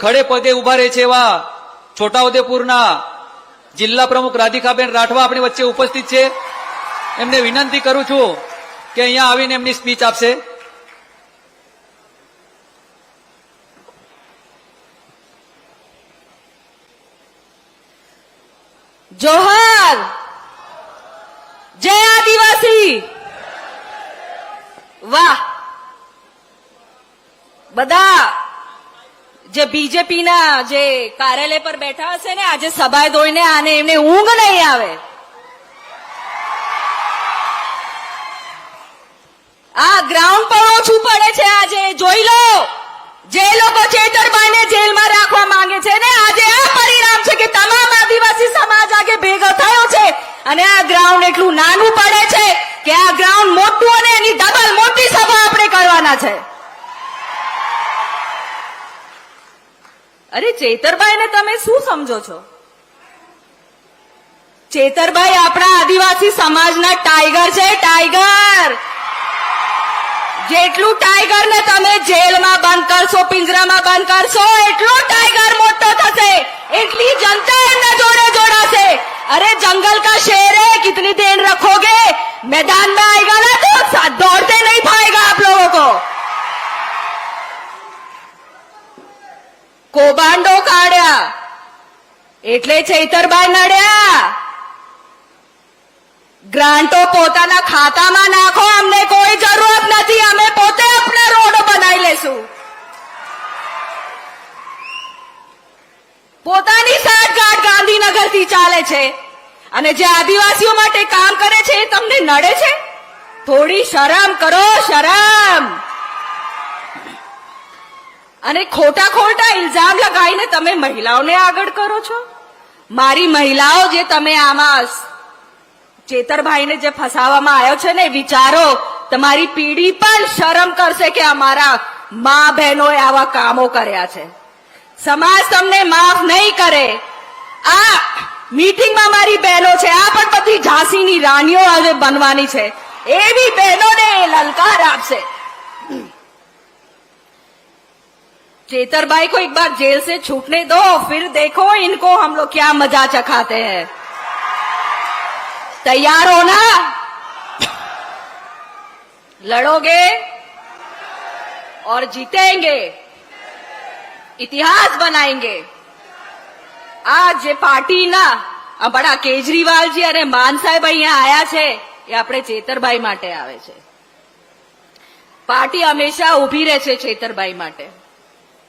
ખડે પગે ઊભા રહે છે એવા છોટાઉદેપુરના જિલ્લા પ્રમુખ રાધિકાબેન રાઠવા આપણી વચ્ચે ઉપસ્થિત છે. એમને વિનંતી કરું છું કે અહીંયા આવીને એમની સ્પીચ આપશે. જોહર! જય આદિવાસી! વાહ! બધા જે બીજેપીના જે કાર્યાલય પર બેઠા હશે ને, આજે સભાએ દોઈને આને એમને ઊંઘ નહીં આવે. આ ગ્રાઉન્ડ પણ ઓછું પડે છે આજે, જોઈ લો. જે લોકો ચેતરભાઈને જેલમાં રાખવા માંગે છે ને, આજે આ પરિણામ છે કે તમામ આદિવાસી સમાજ આગે ભેગો થયો છે. અને આ ગ્રાઉન્ડ એટલું નાનું પડે છે કે આ ગ્રાઉન્ડ મોટું અને એની ડબલ મોટી સભા આપણે કરવાના છે. અરે ચેતરબાઈને તમે શું સમજો છો? ચેતરભાઈ આપણા આદિવાસી સમાજના ટાઈગર છે, ટાઈગર! જેટલું ટાઈગર ને તમે જેલમાં બંધ કરશો, પિંજરામાં બંધ કરશો, એટલો ટાઈગર મોટો થશે. એટલી જનતા એમના જોડે જોડાશે. અરે જંગલ કા શેર હે? કિતની દેર રખોગે? મેદાનમાં આઈ ગયા કૌભાંડો કાઢ્યા. એટલે ચૈતરબાઈ નડ્યા. ગ્રાન્ટો પોતાના ખાતામાં નાખો, અમને કોઈ જરૂરત નથી, અમે પોતે આપણા રોડ બનાવી લેશું. પોતાની સાઠગાંઠ ગાંધીનગરથી ચાલે છે. અને જે આદિવાસીઓ માટે કામ કરે છે, એ તમને નડે છે? થોડી શરમ કરો, શરમ! અને ખોટા ખોટા ઇલ્ઝામ લગાવીને તમે મહિલાઓને આગળ કરો છો? મારી મહિલાઓ જે તમે આમાં ચેતરભાઈને જે ફસાવવામાં આવ્યો છે ને, વિચારો, તમારી પીઢી પણ શરમ કરશે કે અમારા મા બહેનોએ આવા કામો કર્યા છે. સમાજ તમને માફ નહીં કરે. આ મીટિંગમાં મારી બહેનો છે, આ પણ બધી ઝાંસીની રાણીઓ આજે બનવાની છે. એવી બહેનોને લલકાર આપશે. चेतरबाई को एक बार जेल से छूटने दो फिर देखो इनको हम लोग क्या मजा चखाते हैं तैयार हो ना लड़ोगे और जीतेंगे इतिहास बनाएंगे આ જે પાર્ટીના આ બડા કેજરીવાલજી અને માન સાહેબ અહીંયા આયા છે એ આપણે ચેતરભાઈ માટે આવે છે પાર્ટી હંમેશા ઊભી રહે છે ચેતરભાઈ માટે